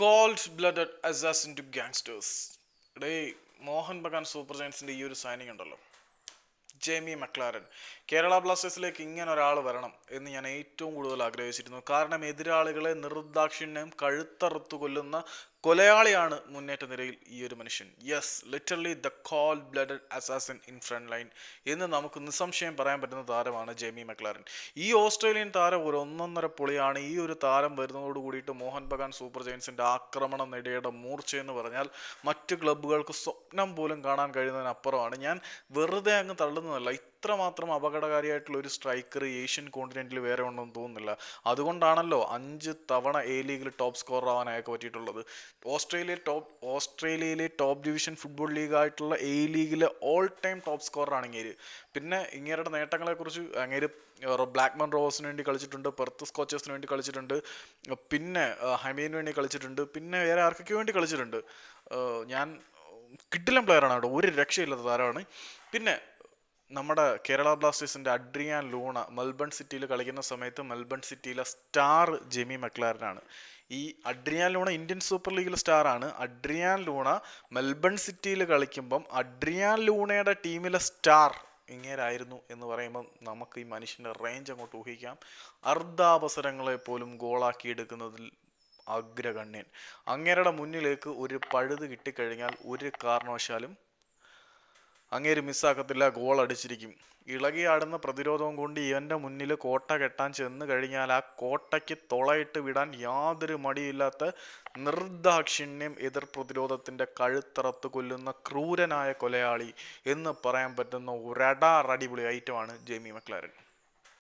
Cold blooded assassin to gangsters ഇടേ Mohun Bagan super ജയൻസിന്റെ ഈ ഒരു സൈനിങ് ഉണ്ടല്ലോ. ജെമി മക്ലാരൻ. കേരള ബ്ലാസ്റ്റേഴ്സിലേക്ക് ഇങ്ങനെ ഒരാൾ വരണം എന്ന് ഞാൻ ഏറ്റവും കൂടുതൽ ആഗ്രഹിച്ചിരുന്നു. കാരണം എതിരാളികളെ നിർദാക്ഷിണ്യം കഴുത്തറുത്തു കൊല്ലുന്ന കൊലയാളിയാണ് മുന്നേറ്റ നിരയിൽ ഈ ഒരു മനുഷ്യൻ. Yes literally the cold blooded assassin in front line എന്ന് നമുക്ക് നിസ്സംശയം പറയാൻ പറ്റുന്ന താരമാണ് ജെമി മെക്ലാരൻ. ഈ ഓസ്ട്രേലിയൻ താരം ഒരു ഒന്നൊന്നര പൊളിയാണ്. ഈ ഒരു താരം വരുന്നതോട് കൂടിയിട്ട് മോഹൻ ബഗാൻ സൂപ്പർ ജയൻസിന്റെ ആക്രമണ നിരയുടെ മൂർച്ച എന്ന് പറഞ്ഞാൽ മറ്റ് ക്ലബ്ബുകൾക്ക് സ്വപ്നം പോലും കാണാൻ കഴിയുന്നതിനപ്പുറമാണ്. ഞാൻ വെറുതെ അങ്ങ് തള്ളുന്നതല്ല. ഇത്രമാത്രം അപകടകാരിയായിട്ടുള്ള ഒരു സ്ട്രൈക്കർ ഏഷ്യൻ കോണ്ടിനെന്റിൽ വേറെ ഉണ്ടെന്ന് തോന്നുന്നില്ല. അതുകൊണ്ടാണല്ലോ അഞ്ച് തവണ എ ലീഗിൽ ടോപ്പ് സ്കോറർ ആവാൻ പറ്റിയിട്ടുള്ളത്. ഓസ്ട്രേലിയ ടോപ്പ് ഓസ്ട്രേലിയയിലെ ടോപ്പ് ഡിവിഷൻ ഫുട്ബോൾ ലീഗായിട്ടുള്ള എ ലീഗിലെ ഓൾ ടൈം ടോപ്പ് സ്കോറാണ് ഇങ്ങേര് പിന്നെ ഇങ്ങേരുടെ നേട്ടങ്ങളെക്കുറിച്ച് അങ്ങേര് ബ്ലാക്ക്മൺ റോവേഴ്സിന് വേണ്ടി കളിച്ചിട്ടുണ്ട് പെർത്ത് സ്കോച്ചേഴ്സിന് വേണ്ടി കളിച്ചിട്ടുണ്ട് പിന്നെ ഹമീന് വേണ്ടി കളിച്ചിട്ടുണ്ട് പിന്നെ വേറെ ആർക്കൊക്കെ വേണ്ടി കളിച്ചിട്ടുണ്ട്. ഞാൻ കിട്ടില്ല പ്ലെയറാണ് കേട്ടോ ഒരു രക്ഷയില്ലാത്ത താരമാണ്. പിന്നെ നമ്മുടെ കേരള ബ്ലാസ്റ്റേഴ്സിന്റെ അഡ്രിയാൻ ലൂണ മെൽബൺ സിറ്റിയിൽ കളിക്കുന്ന സമയത്ത് മെൽബൺ സിറ്റിയിലെ സ്റ്റാർ ജെമി മെക്ലാരനാണ് ഈ അഡ്രിയാൻ ലൂണ ഇന്ത്യൻ സൂപ്പർ ലീഗിലെ സ്റ്റാർ ആണ് അഡ്രിയാൻ ലൂണ മെൽബൺ സിറ്റിയിൽ കളിക്കുമ്പം അഡ്രിയാൻ ലൂണയുടെ ടീമിലെ സ്റ്റാർ ഇങ്ങേരായിരുന്നു എന്ന് പറയുമ്പം നമുക്ക് ഈ മനുഷ്യന്റെ റേഞ്ച് അങ്ങോട്ട് ഊഹിക്കാം. അർദ്ധാവസരങ്ങളെ പോലും ഗോളാക്കി എടുക്കുന്നതിൽ അഗ്രഗണ്യൻ. അങ്ങേരുടെ മുന്നിലേക്ക് ഒരു പഴുത് കിട്ടിക്കഴിഞ്ഞാൽ ഒരു കാരണവശാലും അങ്ങേര് മിസ്സാക്കത്തില്ല ഗോൾ അടിച്ചിരിക്കും ഇളകിയാടുന്ന പ്രതിരോധവും കൊണ്ട് ഇവന്റെ മുന്നിൽ കോട്ട കെട്ടാൻ ചെന്ന് കഴിഞ്ഞാൽ ആ കോട്ടയ്ക്ക് തുളയിട്ട് വിടാൻ യാതൊരു മടിയില്ലാത്ത നിർദാക്ഷിണ്യം എതിർ പ്രതിരോധത്തിന്റെ കഴുത്തറത്ത് കൊല്ലുന്ന ക്രൂരനായ കൊലയാളി എന്ന് പറയാൻ പറ്റുന്ന ഒരടാർ അടിപൊളി ഐറ്റമാണ് ജെയ്മി മക്ലാരൻ.